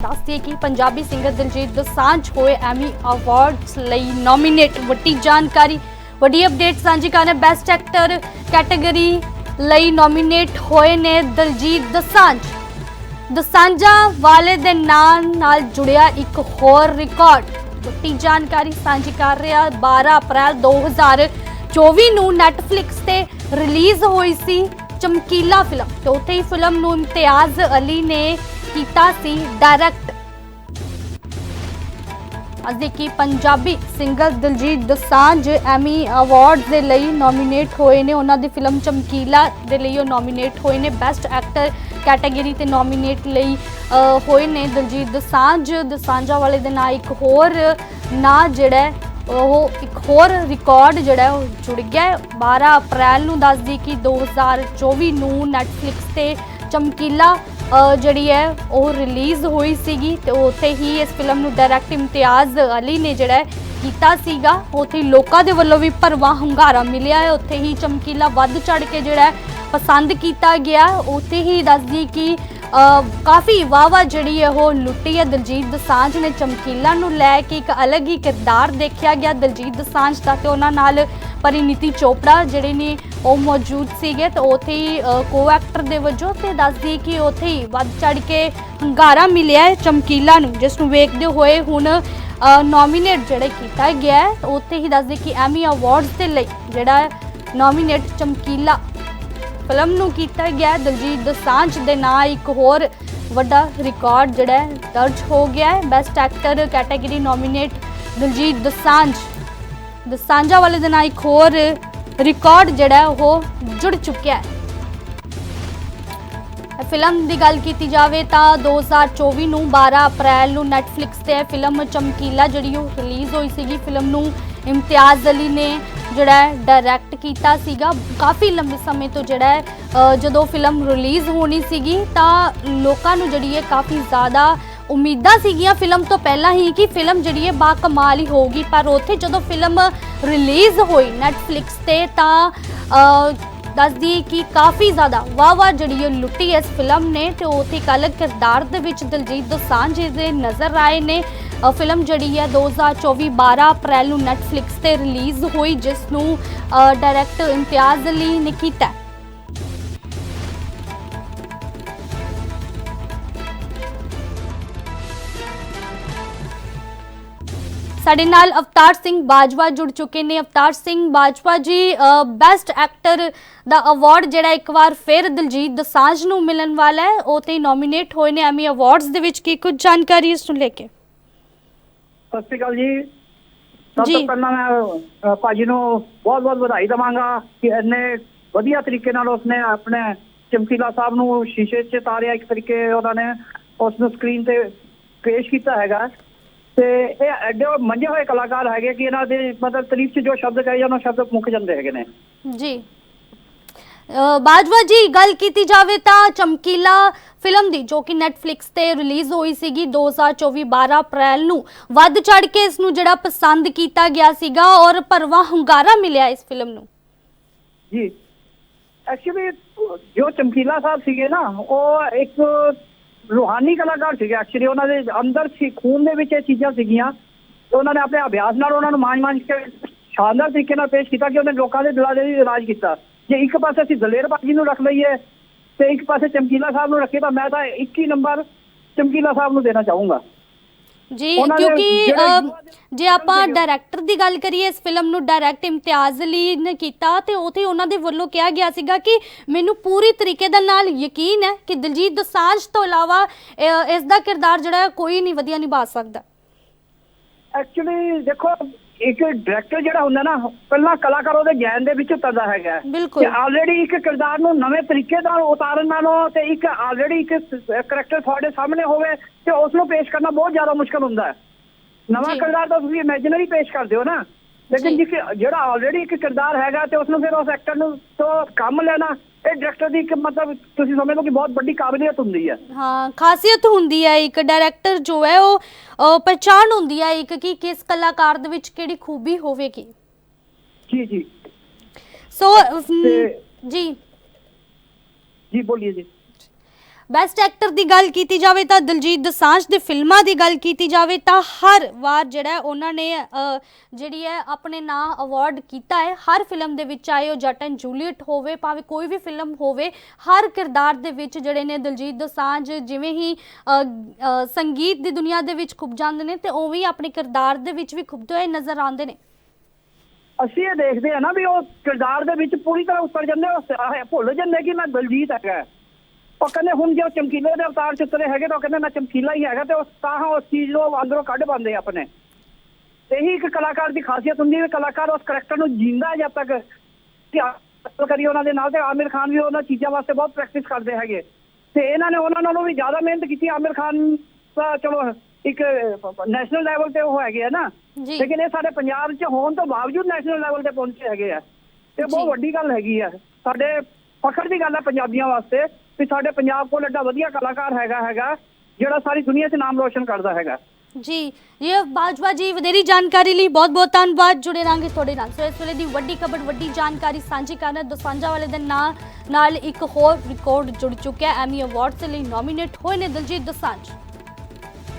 ਦੱਸਦੀ ਕਿ ਪੰਜਾਬੀ ਸਿੰਗਰ ਦਿਲਜੀਤ ਦੋਸਾਂਝ ਹੋਏ ਐਮੀ ਅਵਾਰਡਸ ਲਈ ਨੋਮੀਨੇਟ ਵੱਡੀ ਜਾਣਕਾਰੀ, ਵੱਡੀ ਅਪਡੇਟ ਸਾਂਝੀ ਕਰਨ ਬੈਸਟ ਐਕਟਰ ਕੈਟਾਗਰੀ ਲਈ ਨੋਮੀਨੇਟ ਹੋਏ ਨੇ ਦਿਲਜੀਤ ਦੋਸਾਂਝ। ਦਸਾਂਝਾ ਵਾਲੇ ਦੇ ਨਾਂ ਨਾਲ ਜੁੜਿਆ ਇੱਕ ਹੋਰ ਰਿਕਾਰਡ ਵੱਡੀ ਜਾਣਕਾਰੀ ਸਾਂਝੀ ਕਰ ਰਿਹਾ 12 ਅਪ੍ਰੈਲ 2024 ਨੂੰ ਨੈਟਫਲਿਕਸ ਤੇ ਰਿਲੀਜ਼ ਹੋਈ ਸੀ ਚਮਕੀਲਾ ਫਿਲਮ ਤੇ ਉੱਥੇ ਹੀ ਫਿਲਮ ਨੂੰ ਇਮਤਿਆਜ਼ ਅਲੀ ਨੇ ਕੀਤਾ ਸੀ ਡਾਇਰੈਕਟ ਅਸੀਂ ਕਿ Punjabi singer Diljit Dosanjh Emmy award ਦੇ ਲਈ ਨੋਮੀਨੇਟ ਹੋਏ ਨੇ, ਉਹਨਾਂ ਦੀ ਫਿਲਮ ਚਮਕੀਲਾ ਦੇ ਲਈ ਉਹ ਨੋਮੀਨੇਟ ਹੋਏ ਨੇ ਬੈਸਟ ਐਕਟਰ ਕੈਟਾਗਰੀ ਤੇ ਨੋਮੀਨੇਟ ਲਈ ਹੋਏ ਨੇ ਦਿਲਜੀਤ ਦੋਸਾਂਝ, ਦੋਸਾਂਝਾ ਵਾਲੇ ਦੇ ਨਾਲ ਇੱਕ ਹੋਰ ਨਾਂ ਜਿਹੜਾ ਉਹ ਇੱਕ ਹੋਰ ਰਿਕਾਰਡ ਜਿਹੜਾ ਉਹ ਜੁੜ ਗਿਆ ਹੈ। 12 ਅਪ੍ਰੈਲ ਨੂੰ ਦੱਸਦੀ ਕਿ 2024 ਨੂੰ ਨੈਟਫਲਿਕਸ ਤੇ ਚਮਕੀਲਾ ਜਿਹੜੀ ਹੈ, ਉਹ ਰਿਲੀਜ਼ ਹੋਈ ਸੀਗੀ ਤੇ ਉੱਥੇ ਹੀ ਇਸ ਫਿਲਮ ਨੂੰ ਡਾਇਰੈਕਟ ਇਮਤਿਆਜ਼ ਅਲੀ ਨੇ ਜਿਹੜਾ ਕੀਤਾ ਸੀਗਾ। ਉੱਥੇ ਲੋਕਾਂ ਦੇ ਵੱਲੋਂ ਵੀ ਭਰਵਾਂ ਹੰਗਾਰਾ ਮਿਲਿਆ ਹੈ। ਉੱਥੇ ਹੀ ਚਮਕੀਲਾ ਵੱਧ ਚੜ ਕੇ ਜਿਹੜਾ ਪਸੰਦ ਕੀਤਾ ਗਿਆ। ਉੱਥੇ ਹੀ ਦੱਸਦੀ ਕਿ ਕਾਫੀ ਵਾਵਾ ਜਿਹੜੀ ਹੈ, ਉਹ ਲੁੱਟੀ ਹੈ। ਦਲਜੀਤ ਦਸਾਂਝ ਨੇ ਚਮਕੀਲਾ ਨੂੰ ਲੈ ਕੇ ਇੱਕ ਅਲੱਗ ਹੀ ਕਿਰਦਾਰ ਦੇਖਿਆ ਗਿਆ। ਦਲਜੀਤ ਦਸਾਂਝ ਦਾ ਤੇ ਉਹਨਾਂ ਨਾਲ ਪਰਿਨੀਤੀ ਚੋਪੜਾ ਜਿਹੜੇ ਨੇ ਉਹ ਮੌਜੂਦ ਸੀਗੇ ਤੇ ਉੱਥੇ ਹੀ ਕੋ ਐਕਟਰ ਦੇ ਵਜੋਂ ਤੇ ਦੱਸਦੀ ਕਿ ਉੱਥੇ ਹੀ ਵੱਧ ਚੜ ਕੇ ਹੰਗਾਰਾ ਮਿਲਿਆ ਹੈ ਚਮਕੀਲਾ ਨੂੰ, ਜਿਸ ਨੂੰ ਵੇਖਦੇ ਹੋਏ ਹੁਣ ਨੋਮੀਨੇਟ ਜਿਹੜਾ ਕੀਤਾ ਗਿਆ ਹੈ, ਉੱਥੇ ਹੀ ਦੱਸਦੀ ਕਿ ਐਮੀ ਅਵਾਰਡਸ ਦੇ ਲਈ ਜਿਹੜਾ ਨੋਮੀਨੇਟ ਚਮਕੀਲਾ ਫਿਲਮ ਨੂੰ ਕੀਤਾ ਗਿਆ ਹੈ। ਦਿਲਜੀਤ ਦੋਸਾਂਝ ਦੇ ਨਾਂ ਇੱਕ ਹੋਰ ਵੱਡਾ ਰਿਕਾਰਡ ਜਿਹੜਾ ਦਰਜ ਹੋ ਗਿਆ ਹੈ best actor category nominate Diljit Dosanjh, ਦੋਸਾਂਝਾ ਵਾਲੇ ਦੇ ਨਾਂ ਇੱਕ ਹੋਰ ਰਿਕਾਰਡ ਜਿਹੜਾ ਉਹ ਜੁੜ ਚੁੱਕਿਆ ਹੈ। ਫਿਲਮ ਦੀ ਗੱਲ ਕੀਤੀ ਜਾਵੇ ਤਾਂ 2024 ਨੂੰ 12 ਅਪ੍ਰੈਲ ਨੂੰ ਨੈਟਫਲਿਕਸ ਤੇ ਫਿਲਮ ਚਮਕੀਲਾ ਜਿਹੜੀ ਉਹ ਰਿਲੀਜ਼ ਹੋਈ ਸੀਗੀ। ਫਿਲਮ ਨੂੰ ਇਮਤਿਆਜ਼ ਅਲੀ ਨੇ ਜਿਹੜਾ ਡਾਇਰੈਕਟ ਕੀਤਾ ਸੀਗਾ। ਕਾਫੀ ਲੰਬੇ ਸਮੇਂ ਤੋਂ ਜਿਹੜਾ ਜਦੋਂ ਫਿਲਮ ਰਿਲੀਜ਼ ਹੋਣੀ ਸੀਗੀ ਤਾਂ ਲੋਕਾਂ ਨੂੰ ਜਿਹੜੀ ਹੈ ਕਾਫੀ ਜ਼ਿਆਦਾ ਉਮੀਦਾਂ ਸੀਗੀਆਂ। ਫਿਲਮ ਤੋਂ ਪਹਿਲਾਂ ਹੀ ਕਿ ਫਿਲਮ ਜਿਹੜੀ ਹੈ ਬਾ ਕਮਾਲ ਹੀ ਹੋਊਗੀ, ਪਰ ਉੱਥੇ ਜਦੋਂ ਫਿਲਮ ਰਿਲੀਜ਼ ਹੋਈ Netflix ਤੇ ਤਾਂ ਦੱਸਦੀ ਕਿ ਕਾਫੀ ਜ਼ਿਆਦਾ ਵਾਹ ਵਾਹ ਜਿਹੜੀ ਇਹ ਲੁੱਟੀ ਇਸ ਫਿਲਮ ਨੇ ਤੇ ਉੱਥੇ ਇੱਕ ਕਿਰਦਾਰ ਦੇ ਵਿੱਚ ਦਿਲਜੀਤ ਦੋਸਾਂਝ ਜੀ ਦੇ ਨਜ਼ਰ ਆਏ ਨੇ। ਫਿਲਮ ਜਿਹੜੀ ਹੈ 2024 12 ਅਪ੍ਰੈਲ ਨੂੰ Netflix ਤੇ ਰਿਲੀਜ਼ ਹੋਈ, ਜਿਸ ਨੂੰ ਡਾਇਰੈਕਟਰ ਇਮਤਿਆਜ਼ ਅਲੀ ਨੇ ਕੀਤਾ। ਸਾਡੇ ਨਾਲ ਅਵਤਾਰ ਸਿੰਘ ਬਾਜਵਾ ਜੁੜ ਚੁੱਕੇ ਨੇ। ਅਵਤਾਰ ਸਿੰਘ ਬਾਜਵਾ ਜੀ ਬੈਸਟ ਐਕਟਰ ਦਾ ਅਵਾਰਡ ਜਿਹੜਾ ਇੱਕ ਵਾਰ ਫਿਰ ਦਿਲਜੀਤ ਦੋਸਾਂਝ ਨੂੰ ਮਿਲਣ ਵਾਲਾ ਹੈ। ਉਹ ਤੇ ਨੋਮੀਨੇਟ ਹੋਏ ਨੇ। ਐਮੀ ਅਵਾਰਡਸ ਦੇ ਵਿੱਚ ਕੀ ਕੁਝ ਜਾਣਕਾਰੀ ਇਸ ਨੂੰ ਲੈ ਕੇ? ਸਤਿ ਸ਼੍ਰੀ ਅਕਾਲ ਜੀ। ਸਭ ਜੀ। ਤੋਂ ਪਹਿਲਾਂ ਮੈਂ ਅ, ਭਾਜੀ ਨੂੰ ਬਹੁਤ ਬਹੁਤ ਵਧਾਈ ਦਵਾਂਗਾ ਕਿ ਇੰਨੇ ਵਧੀਆ ਤਰੀਕੇ ਨਾਲ ਉਸਨੇ ਆਪਣੇ ਚਮਕੀਲਾ ਸਾਹਿਬ ਨੂੰ ਸ਼ੀਸ਼ੇ 'ਚ ਤਾਰਿਆ। ਇੱਕ ਤਰੀਕੇ ਉਹਨਾਂ ਨੇ ਉਸ ਨੂੰ ਸਕਰੀਨ ਤੇ ਪੇਸ਼ ਕੀਤਾ ਹੈਗਾ। ਤੇ ਇਹ ਐਡੇ ਮੰਝੇ ਹੋਏ ਕਲਾਕਾਰ ਹੈਗੇ ਕਿ ਇਹਨਾਂ ਦੇ ਮਤਲਬ ਤਾਰੀਫ 'ਚ ਜੋ ਸ਼ਬਦ ਕਹੇ ਜਾਣ ਉਹ ਸ਼ਬਦ ਮੁੱਕ ਜਾਂਦੇ ਹੈਗੇ ਨੇ। ਜੀ। ਬਾਜਵਾ ਜੀ ਗੱਲ ਕੀਤੀ ਜਾਵੇ ਤਾਂ ਚਮਕੀਲਾ ਫਿਲਮ ਦੀ ਜੋ ਕਿ Netflix ਤੇ ਰਿਲੀਜ਼ ਹੋਈ ਸੀਗੀ 2024 12 ਅਪ੍ਰੈਲ ਨੂੰ ਵੱਧ ਚੜ ਕੇ ਇਸ ਨੂੰ ਜਿਹੜਾ ਪਸੰਦ ਕੀਤਾ ਗਿਆ ਸੀਗਾ ਔਰ ਭਰਵਾਂ ਹੁੰਗਾਰਾ ਮਿਲਿਆ ਇਸ ਫਿਲਮ ਨੂੰ। ਜੀ। ਐਕਚੁਅਲੀ ਜੋ ਚਮਕੀਲਾ ਸਾਹਿਬ ਸੀਗੇ ਨਾ ਉਹ ਇੱਕ ਰੂਹਾਨੀ ਕਲਾਕਾਰ ਸੀਗੇ ਐਕਚੁਅਲੀ ਉਹਨਾਂ ਦੇ ਅੰਦਰ ਸੀ, ਖੂਨ ਦੇ ਵਿੱਚ ਇਹ ਚੀਜ਼ਾਂ ਸੀਗੀਆਂ। ਤੇ ਉਹਨਾਂ ਨੇ ਆਪਣੇ ਅਭਿਆਸ ਨਾਲ ਉਹਨਾਂ ਨੂੰ ਮਾਂਝ-ਮਾਂਝ ਕੇ ਸ਼ਾਨਦਾਰ ਤਰੀਕੇ ਨਾਲ ਪੇਸ਼ ਕੀਤਾ ਕਿ ਉਹਨੇ ਲੋਕਾਂ ਦੇ ਦਿਲਾਂ ਦੇ ਵੀ ਰਾਜ ਕੀਤਾ। ਜੇ ਇੱਕ ਪਾਸੇ ਅਸੀਂ ਦਲੇਰ ਬਾਜੀ ਨੂੰ ਰੱਖ ਲਈਏ, ਤੇ ਇੱਕ ਪਾਸੇ ਚਮਕੀਲਾ ਸਾਹਿਬ ਨੂੰ ਰੱਖੀਏ, ਤਾਂ ਮੈਂ ਤਾਂ 21 ਨੰਬਰ ਚਮਕੀਲਾ ਸਾਹਿਬ ਨੂੰ ਦੇਣਾ ਚਾਹੂੰਗਾ। ਜੀ ਉਹਨਾਂ ਨੇ ਕਿਉਂਕਿ ਜਿਹੜੇ ਅ, ਯੁਵਾ ਦੇ- ਜੇ ਆਪਾਂ ਡਾਇਰੈਕਟਰ ਦੀ ਗੱਲ ਕਰੀਏ ਇਸ ਫਿਲਮ ਨੂੰ ਡਾਇਰੈਕਟ ਇਮਤਿਆਜ਼ ਅਲੀ ਨੇ ਕੀਤਾ ਤੇ ਉਥੇ ਉਹਨਾਂ ਦੇ ਵੱਲੋਂ ਕਿਹਾ ਗਿਆ ਸੀਗਾ ਕਿ ਮੈਨੂੰ ਪੂਰੀ ਤਰੀਕੇ ਦੇ ਨਾਲ ਯਕੀਨ ਹੈ ਕਿ ਦਿਲਜੀਤ ਦੋਸਾਂਝ ਤੋਂ ਇਲਾਵਾ ਅ, ਇਸ ਦਾ ਕਿਰਦਾਰ ਜਿਹੜਾ ਹੈ ਕੋਈ ਨਹੀਂ ਵਧੀਆ ਨਿਭਾ ਸਕਦਾ। ਐਕਚੁਅਲੀ ਦੇਖੋ ਇੱਕ ਡਾਇਰੈਕਟਰ ਜਿਹੜਾ ਹੁੰਦਾ ਨਾ ਪਹਿਲਾਂ ਕਲਾਕਾਰ ਉਹਦੇ ਗਿਆਨ ਦੇ ਵਿੱਚ ਉਤਰਦਾ ਹੈਗਾ ਬਿਲਕੁਲ। ਤੇ ਆਲਰੇਡੀ ਇੱਕ ਕਿਰਦਾਰ ਨੂੰ ਨਵੇਂ ਤਰੀਕੇ ਨਾਲ ਉਤਾਰਨ ਨਾਲੋਂ ਤੇ ਇੱਕ ਆਲਰੇਡੀ ਇੱਕ ਕਰੈਕਟਰ ਤੁਹਾਡੇ ਸਾਹਮਣੇ ਹੋਵੇ ਤੇ ਉਸ ਨੂੰ ਪੇਸ਼ ਕਰਨਾ ਬਹੁਤ ਜ਼ਿਆਦਾ ਮੁਸ਼ਕਲ ਹੁੰਦਾ ਹੈ ਨਵਾਂ। ਕਿਰਦਾਰ ਤਾਂ ਤੁਸੀਂ ਇਮੇਜਿਨਰੀ ਪੇਸ਼ ਕਰਦੇ ਹੋ ਨਾ ਲੇਕਿਨ ਜਿਹੜਾ ਆਲਰੇਡੀ ਇੱਕ ਕਿਰਦਾਰ ਹੈਗਾ ਤੇ ਉਸ ਨੂੰ ਫਿਰ ਉਸ ਐਕਟਰ ਨੂੰ ਤੋਂ ਕੰਮ ਲੈਣਾ ਇਹ ਡਾਇਰੈਕਟਰ ਦੀ ਇੱਕ ਮਤਲਬ ਤੁਸੀਂ ਸਮਝ ਲਓ ਕਿ ਬਹੁਤ ਵੱਡੀ ਕਾਬਲੀਅਤ ਹੁੰਦੀ ਹੈ। ਹਾਂ ਖਾਸੀਅਤ ਹੁੰਦੀ ਹੈ ਇੱਕ ਡਾਇਰੈਕਟਰ ਜੋ ਹੈ ਉਹ ਪਹਿਚਾਣ ਹੁੰਦੀ ਹੈ ਇੱਕ ਕਿ ਕਿਸ ਕਲਾਕਾਰ ਦੇ ਵਿੱਚ ਕਿਹੜੀ ਖੂਬੀ ਹੋਵੇਗੀ। ਜੀ ਜੀ। ਸੋ ਜੀ। ਜੀ ਬੋਲੀਏ ਜੀ। ਬੈਸਟ ਐਕਟਰ ਦੀ ਗੱਲ ਕੀਤੀ ਜਾਵੇ ਤਾਂ ਦਿਲਜੀਤ ਦੋਸਾਂਝ ਦੇ ਫਿਲਮਾਂ ਦੀ ਗੱਲ ਕੀਤੀ ਜਾਵੇ ਤਾਂ ਹਰ ਵਾਰ ਜਿਹੜਾ ਉਹਨਾਂ ਨੇ ਅ, ਜਿਹੜੀ ਹੈ ਆਪਣੇ ਨਾਂ ਅਵਾਰਡ ਕੀਤਾ ਹੈ। ਹਰ ਫਿਲਮ ਦੇ ਵਿੱਚ ਚਾਹੇ ਉਹ ਜੱਟ ਐਂਡ ਜੂਲੀਅਟ ਹੋਵੇ ਭਾਵੇਂ ਕੋਈ ਵੀ ਫਿਲਮ ਹੋਵੇ ਹਰ ਕਿਰਦਾਰ ਦੇ ਵਿੱਚ ਜਿਹੜੇ ਨੇ ਦਿਲਜੀਤ ਦੋਸਾਂਝ ਜਿਵੇਂ ਹੀ ਸੰਗੀਤ ਦੀ ਦੁਨੀਆ ਦੇ ਵਿੱਚ ਖੁੱਭ ਜਾਂਦੇ ਨੇ ਤੇ ਉਵੇਂ ਹੀ ਆਪਣੇ ਕਿਰਦਾਰ ਦੇ ਵਿੱਚ ਵੀ ਖੁੱਭਦੇ ਹੋਏ ਨਜ਼ਰ ਆਉਂਦੇ ਨੇ। ਅਸੀਂ ਇਹ ਦੇਖਦੇ ਆ ਨਾ ਵੀ ਉਹ ਕਿਰਦਾਰ ਦੇ ਵਿੱਚ ਪੂਰੀ ਤਰ੍ਹਾਂ ਉਤਰ ਜਾਂਦੇ ਉਹ ਭੁੱਲ ਜਾਂਦੇ ਕਿ ਮੈਂ ਦਲਜੀਤ ਹੈਗਾ। ਉਹ ਕਹਿੰਦੇ ਹੁਣ ਜੇ ਉਹ ਚਮਕੀਲੇ ਦੇ ਅਵਤਾਰ ਚ ਉਤਰੇ ਹੈਗੇ ਤਾਂ ਉਹ ਕਹਿੰਦੇ ਮੈਂ ਚਮਕੀਲਾ ਹੀ ਹੈਗਾ ਤੇ ਉਸ ਤਾਂ ਉਸ ਚੀਜ਼ ਨੂੰ ਉਹ ਅੰਦਰੋਂ ਕੱਢ ਪਾਉਂਦੇ ਆ ਆਪਣੇ। ਇਹੀ ਇੱਕ ਕਲਾਕਾਰ ਦੀ ਖਾਸੀਅਤ ਹੁੰਦੀ ਹੈ ਕਲਾਕਾਰ ਉਸ ਕਰੈਕਟਰ ਨੂੰ ਜਿੰਦਾ ਹੈ ਜਦ ਤੱਕ ਅਸਲ ਕਰੀ ਉਹਨਾਂ ਦੇ ਨਾਲ ਤੇ ਆਮਿਰ ਖਾਨ ਵੀ ਉਹਨਾਂ ਚੀਜ਼ਾਂ ਵਾਸਤੇ ਬਹੁਤ ਪ੍ਰੈਕਟਿਸ ਕਰਦੇ ਹੈਗੇ। ਤੇ ਇਹਨਾਂ ਨੇ ਉਹਨਾਂ ਨਾਲੋਂ ਵੀ ਜ਼ਿਆਦਾ ਮਿਹਨਤ ਕੀਤੀ। ਆਮਿਰ ਖਾਨ ਤਾਂ ਚਲੋ ਇੱਕ ਨੈਸ਼ਨਲ ਲੈਵਲ ਤੇ ਉਹ ਹੈਗੇ ਆ ਨਾ। ਲੇਕਿਨ ਇਹ ਸਾਡੇ ਪੰਜਾਬ 'ਚ ਹੋਣ ਤੋਂ ਬਾਵਜੂਦ ਨੈਸ਼ਨਲ ਲੈਵਲ ਤੇ ਪਹੁੰਚੇ ਹੈਗੇ ਆ। ਤੇ ਬਹੁਤ। ਵੱਡੀ ਗੱਲ ਹੈਗੀ ਆ। ਸਾਡੇ ਫਖਰ ਦੀ ਗੱਲ ਹੈ ਪੰਜਾਬੀਆਂ ਵਾਸਤੇ। ਵੀ ਸਾਡੇ ਪੰਜਾਬ ਕੋਲ ਐਡਾ ਵਧੀਆ ਕਲਾਕਾਰ ਹੈਗਾ ਹੈਗਾ, ਜਿਹੜਾ ਸਾਰੀ ਦੁਨੀਆ 'ਚ ਨਾਮ ਰੋਸ਼ਨ ਕਰਦਾ ਹੈਗਾ। ਜੀ ਇਹ ਬਾਜਵਾ ਜੀ, ਵਧੇਰੀ ਜਾਣਕਾਰੀ ਲਈ ਬਹੁਤ ਬਹੁਤ ਧੰਨਵਾਦ। ਜੁੜੇ ਰਾਂਗੇ ਤੁਹਾਡੇ ਨਾਲ। ਸੋ ਇਸ ਵੇਲੇ ਦੀ ਵੱਡੀ ਖਬਰ, ਵੱਡੀ ਜਾਣਕਾਰੀ ਸਾਂਝੀ ਕਰਨਾ ਦੋਸਾਂਝਾ ਵਾਲੇ ਦੇ ਨਾਂ, ਨਾਲ ਇੱਕ ਹੋਰ ਰਿਕਾਰਡ ਜੁੜ ਚੁੱਕਿਆ ਐਮੀ ਅਵਾਰਡਸ ਲਈ ਨੋਮੀਨੇਟ ਹੋਏ ਨੇ ਦਿਲਜੀਤ ਦੋਸਾਂਝ।